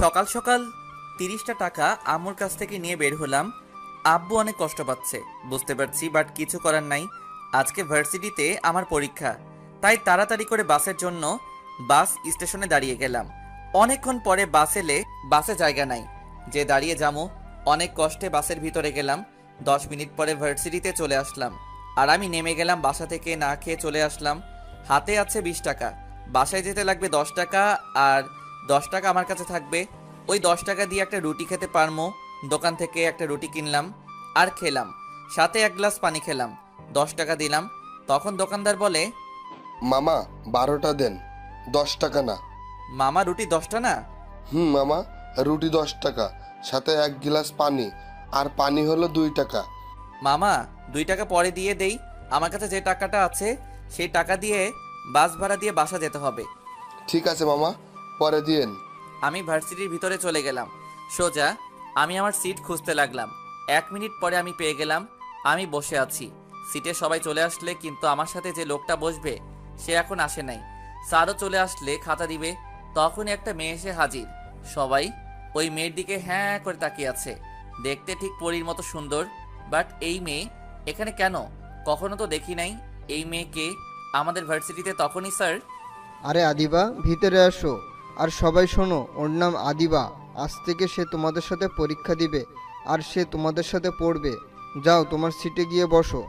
সকাল সকাল তিরিশটা টাকা আম্মুর কাছ থেকে নিয়ে বের হলাম। আব্বু অনেক কষ্ট পাচ্ছে, বুঝতে পারছি, বাট কিছু করার নাই। আজকে ভার্সিটিতে আমার পরীক্ষা, তাই তাড়াতাড়ি করে বাসের জন্য বাস স্টেশনে দাঁড়িয়ে গেলাম। অনেকক্ষণ পরে বাস এলে, বাসে জায়গা নাই। যে দাঁড়িয়ে যামো, অনেক কষ্টে বাসের ভিতরে গেলাম। দশ মিনিট পরে ভার্সিটিতে চলে আসলাম। আর আমি নেমে গেলাম বাসা থেকে না খেয়ে চলে আসলাম। হাতে আছে বিশ টাকা, বাসায় যেতে লাগবে দশ টাকা আর দশ টাকা আমার কাছে থাকবে। ওই দশ টাকা দিয়ে একটা রুটি খেতে পারমো। দোকান থেকে একটা রুটি কিনলাম আর খেলাম। সাথে এক গ্লাস পানি খেলাম। দশ টাকা দিলাম। তখন দোকানদার বলে মামা বারোটা দেন। দশ টাকা না। মামা রুটি দশটা না? হুম মামা রুটি দশ টাকা। সাথে এক গিলাস পানি। আর পানি হলো দুই টাকা। মামা দুই টাকা পরে দিয়ে দেই। আমার কাছে যে টাকাটা আছে সেই টাকা দিয়ে বাস ভাড়া দিয়ে বাসা যেতে হবে। ঠিক আছে মামা। পরে দিয়েন। আমি ভার্সিটির ভিতরে চলে গেলাম। সোজা আমি আমার সিট খুঁজতে লাগলাম। এক মিনিট পরে আমি পেয়ে গেলাম আমি বসে আছি। সিটে সবাই চলে আসলে কিন্তু আমার সাথে যে লোকটা বসবে সে এখন আসে নাই। স্যারও চলে আসলে খাতা দিবে। তখনই একটা মেয়ে এসে হাজির। সবাই ওই মেয়ের দিকে হ্যাঁ করে তাকিয়ে আছে। দেখতে ঠিক পরীর মতো সুন্দর বাট এই মেয়ে এখানে কেন? কখনো তো দেখি নাই। এই মেয়েকে আমাদের ভার্সিটিতে তখনই স্যার? আরে আদিবা ভিতরে আসো। আর সবাই শোনো, ওর নাম আদিবা। আজ থেকে সে তোমাদের সাথে পরীক্ষা দিবে, আর সে তোমাদের সাথে পড়বে। যাও, তোমার সিটে গিয়ে বসো।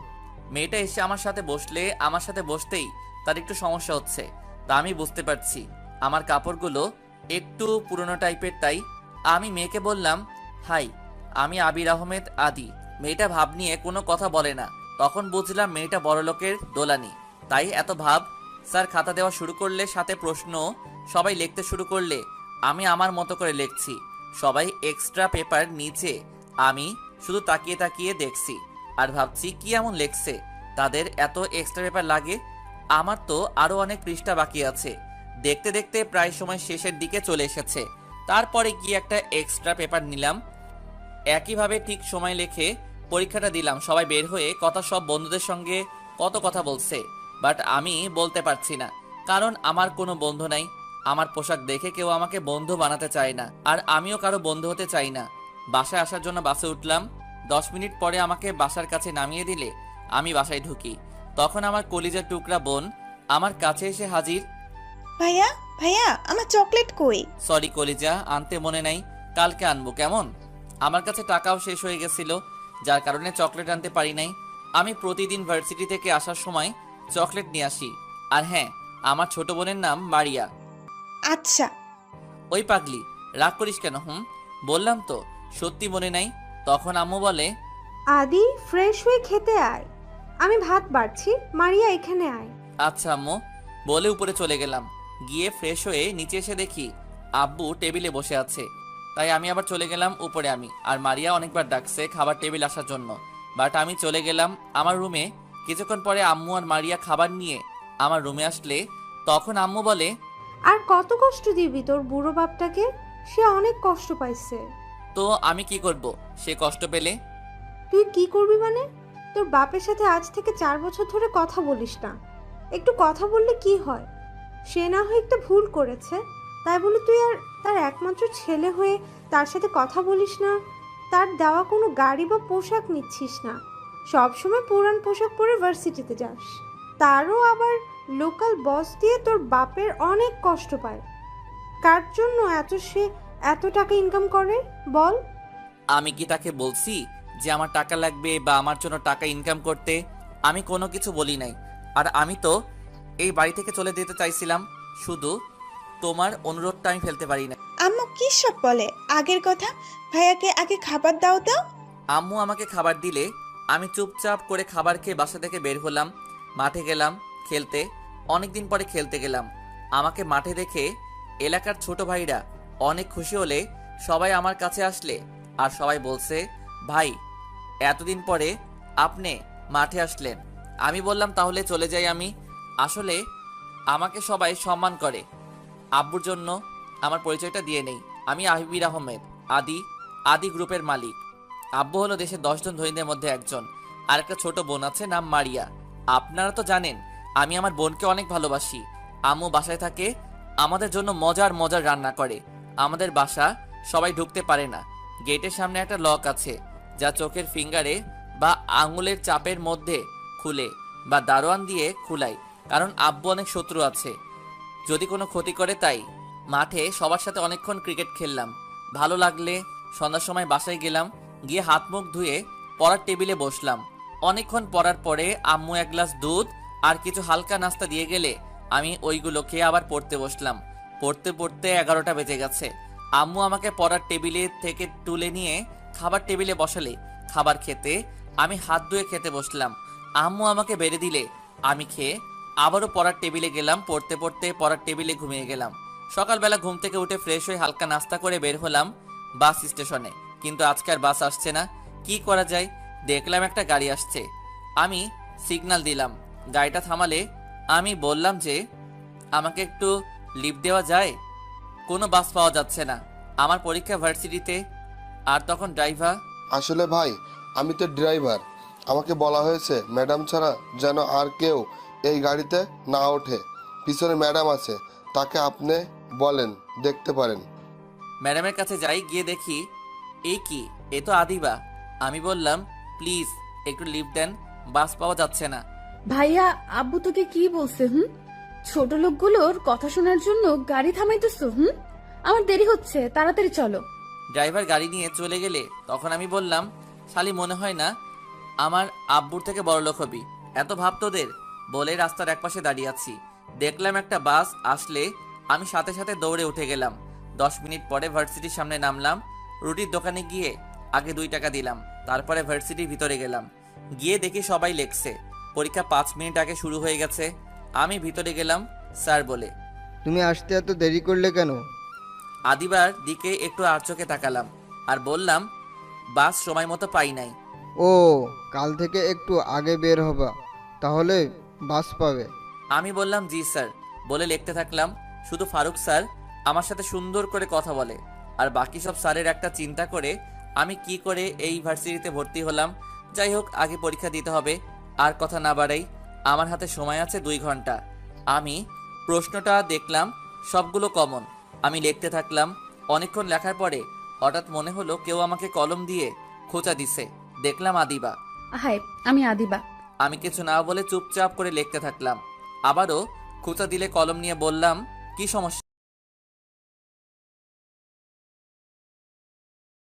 মেয়েটা এসে আমার সাথে বসলে, আমার সাথে বসতেই তার একটু সমস্যা হচ্ছে। তা আমি বুঝতে পারছি। আমার কাপড়গুলো একটু পুরনো টাইপের, তাই আমি মেয়েকে বললাম, হাই, আমি আবির আহমেদ আদি। মেয়েটা ভাব নিয়ে কোনো কথা বলে না। তখন বুঝলাম মেয়েটা বড়লোকের দোলানি। তাই এত ভাব স্যার, খাতা দেওয়া শুরু করলে সাথে প্রশ্ন, সবাই লিখতে শুরু করলে, আমি আমার মতো করে লিখছি। সবাই এক্সট্রা পেপার নিচে, আমি শুধু তাকিয়ে তাকিয়ে দেখছি। আর ভাবছি, কি এমন লেখছে? তাদের এত এক্সট্রা পেপার লাগে? আমার তো আরও অনেক পৃষ্ঠা বাকি আছে। দেখতে দেখতে প্রায় সময় শেষের দিকে চলে এসেছে। তারপরে গিয়ে একটা এক্সট্রা পেপার নিলাম। একইভাবে ঠিক সময় লিখে পরীক্ষাটা দিলাম। সবাই বের হয়ে কথা সব বন্ধুদের সঙ্গে কত কথা বলছে। বাট আমি বলতে পারছি না। কারণ আমার কোনো বন্ধু নাই। আমার পোশাক দেখে কেউ আমাকে বন্ধু বানাতে চায় না। আর আমিও কারও বন্ধু হতে চাই না। বাসায় আসার জন্য বাসে উঠলাম। দশ মিনিট পরে আমাকে বাসার কাছে নামিয়ে দিলে আমি বাসায় ঢুকি। তখন আমার কলিজার টুকরা বোন আমার কাছে এসে হাজির। ভাইয়া ভাইয়া আমার চকলেট কই? সরি কলিজা আনতে মনে নাই। কালকে আনব কেমন? আমার কাছে টাকাও শেষ হয়ে গেছিল যার কারণে চকলেট আনতে পারি নাই। আমি প্রতিদিন ভার্সিটি থেকে আসার সময় চকলেট নিয়ে আসি। আর হ্যাঁ আমার ছোট বোনের নাম মারিয়া। আচ্ছা। ওই পাগলি রাগ করিস কেন হুম? বললাম তো সত্যি মনে নাই? তখন আম্মু বলে আদি ফ্রেশ হয়ে খেতে আয়। আমি ভাত বাড়ছি মারিয়া এখানে আয়। আচ্ছা আম্মু বলে উপরে চলে গেলাম। গিয়ে ফ্রেশ হয়ে নিচে এসে দেখি আব্বু টেবিলে বসে আছে। তাই আমি আবার চলে গেলাম উপরে আমি। আর মারিয়া অনেকবার ডাকছে খাবার টেবিল আসার জন্য। বাট আমি চলে গেলাম আমার রুমে কিছুক্ষণ পরে আম্মু আর মারিয়া খাবার নিয়ে আমার রুমে আসলে তখন আম্মু বলে আর কত কষ্ট দিবি তোর বুড়ো বাপটাকে? সে অনেক কষ্ট পাইছে। তো আমি কি করব? সে কষ্ট পেলে? তুই কি করবি মানে? তোর বাপের সাথে আজ থেকে চার বছর ধরে কথা বলিস না। একটু কথা বললে কি হয়? সে না হয় একটা ভুল করেছে। তাই বলে তুই আর তার একমাত্র ছেলে হয়ে তার সাথে কথা বলিস না। তার দেওয়া কোনো গাড়ি বা পোশাক নিচ্ছিস না। সবসময় পুরান পোশাক পরে ভার্সিটিতে যাস। তারও আবার লোকাল বস দিয়ে তোর বাপের অনেক কষ্ট পায়। কার জন্য এত সে এত টাকা ইনকাম করে? বল। আমি কি তাকে বলছি যে আমার টাকা লাগবে বা আমার জন্য টাকা ইনকাম করতে? আমি কোনো কিছু বলি নাই। আর আমি তো এই বাড়ি থেকে চলে যেতে চাইছিলাম। শুধু তোমার অনুরোধটা আমি ফেলতে পারি না আম্মু কি সব বলে? আগের কথা? ভাইয়াকে আগে খাবার দাও দাও আম্মু আমাকে খাবার দিলে আমি চুপচাপ করে খাবার খেয়ে বাসা থেকে বের হলাম, মাঠে গেলাম খেলতে, অনেকদিন পরে খেলতে গেলাম। আমাকে মাঠে দেখে এলাকার ছোট ভাইরা অনেক খুশি হলে সবাই আমার কাছে আসলে আর সবাই বলছে, ভাই, এতদিন পরে আপনি মাঠে আসলেন। আমি বললাম, তাহলে চলে যাই আমি। আসলে আমাকে সবাই সম্মান করে। আব্বুর জন্য আমার পরিচয়টা দিয়ে নেই। আমি আহিবির আহমেদ, আদি আদি গ্রুপের মালিক। আব্বু হলো দেশের দশজন ধনীদের মধ্যে একজন। আর একটা ছোট বোন আছে, নাম মারিয়া। আপনারা তো জানেন, আমি আমার বোনকে অনেক ভালোবাসি। আম্মু বাসায় থাকে, আমাদের জন্য মজার মজার রান্না করে। আমাদের বাসা সবাই ঢুকতে পারে না। গেটের সামনে একটা লক আছে, যা চোখের ফিঙ্গারে বা আঙুলের চাপের মধ্যে খুলে বা দারোয়ান দিয়ে খুলাই কারণ আব্বু অনেক শত্রু আছে। যদি কোনো ক্ষতি করে তাই, মাঠে সবার সাথে অনেকক্ষণ ক্রিকেট খেললাম। ভালো লাগলে সন্ধ্যার সময় বাসায় গেলাম গিয়ে হাত মুখ ধুয়ে পড়ার টেবিলে বসলাম। অনেকক্ষণ পড়ার পরে আম্মু এক গ্লাস দুধ আর কিছু হালকা নাস্তা দিয়ে গেলে আমি ওইগুলো খেয়ে আবার পড়তে বসলাম। পড়তে পড়তে এগারোটা বেজে গেছে। আম্মু আমাকে পড়ার টেবিলে থেকে তুলে নিয়ে খাবার টেবিলে বসালে খাবার খেতে আমি হাত ধুয়ে খেতে বসলাম। আম্মু আমাকে বেড়ে দিলে আমি খেয়ে আবারও পড়ার টেবিলে গেলাম, পড়তে পড়তে পড়ার টেবিলে ঘুমিয়ে গেলাম। সকালবেলা ঘুম থেকে উঠে ফ্রেশ হয়ে হালকা নাস্তা করে বের হলাম বাস স্টেশনে। কিন্তু আজকে আর বাস আসছে না। কি করা যায়? দেখলাম একটা গাড়ি আসছে। আমি সিগন্যাল দিলাম। গাড়িটা থামালে আমি বললাম যে আমাকে একটু লিফট দেওয়া যায়? কোনো বাস পাওয়া যাচ্ছে না। আমার পরীক্ষা ভার্সিটিতে আর তখন ড্রাইভার আসলে ভাই আমি তো ড্রাইভার আমাকে বলা হয়েছে ম্যাডাম ছাড়া যেন আর কেউ এই গাড়িতে না ওঠে। পিছনে ম্যাডাম আছে। তাকে আপনি বলেন দেখতে পারেন। ম্যাডামের কাছে যাই গিয়ে দেখি এই কি? এ তো আদিবা। আমি বললাম প্লিজ একটু লিফট দেন বাস পাওয়া যাচ্ছে না। ভাইয়া আব্বু তোকে কি বলছে হুম? ছোট লোকগুলোর কথা শোনার জন্য গাড়ি থামাইতেছো হুম? আমার দেরি হচ্ছে তাড়াতাড়ি চলো। ড্রাইভার গাড়ি নিয়ে চলে গেলে তখন আমি বললাম শালি মনে হয় না আমার আব্বুর থেকে বড় লোক হবি। এত ভাব তোদের? বলে রাস্তার একপাশে দাঁড়িয়ে আছি। দেখলাম একটা বাস আসলে আমি সাথে সাথে দৌড়ে উঠে গেলাম। দশ মিনিট পরে ভার্সিটির সামনে নামলাম। রুটির দোকানে গিয়ে আগে দুই টাকা দিলাম তারপরে ভার্সিটির ভিতরে গেলাম। গিয়ে দেখি সবাই লেখছে পরীক্ষা পাঁচ মিনিট আগে শুরু হয়ে গেছে আমি ভিতরে গেলাম স্যার বলে। তুমি আসতে এত দেরি করলে কেন? আদিবার দিকে একটু আর চোখে তাকালাম আর বললাম বাস সময় মতো পাই নাই। ও কাল থেকে একটু আগে বের হবা তাহলে বাস পাবে। আমি বললাম জি স্যার বলে লিখতে থাকলাম শুধু ফারুক স্যার আমার সাথে সুন্দর করে কথা বলে। আর বাকি সব স্যারের একটা চিন্তা করে আমি কি করে এই ভার্সিটিতে ভর্তি হলাম। যাই হোক আগে পরীক্ষা দিতে হবে। আর কথা না বাড়াই আমার হাতে সময় আছে দুই ঘণ্টা। আমি প্রশ্নটা দেখলাম সবগুলো কমন। আমি লিখতে থাকলাম অনেকক্ষণ লেখার পরে হঠাৎ মনে হলো কেউ আমাকে কলম দিয়ে খোঁচা দিছে। দেখলাম আদিবা। হাই আমি আদিবা। আমি কিছু না বলে চুপচাপ করে লিখতে থাকলাম। আবারও খোঁচা দিলে কলম নিয়ে বললাম কি সমস্যা?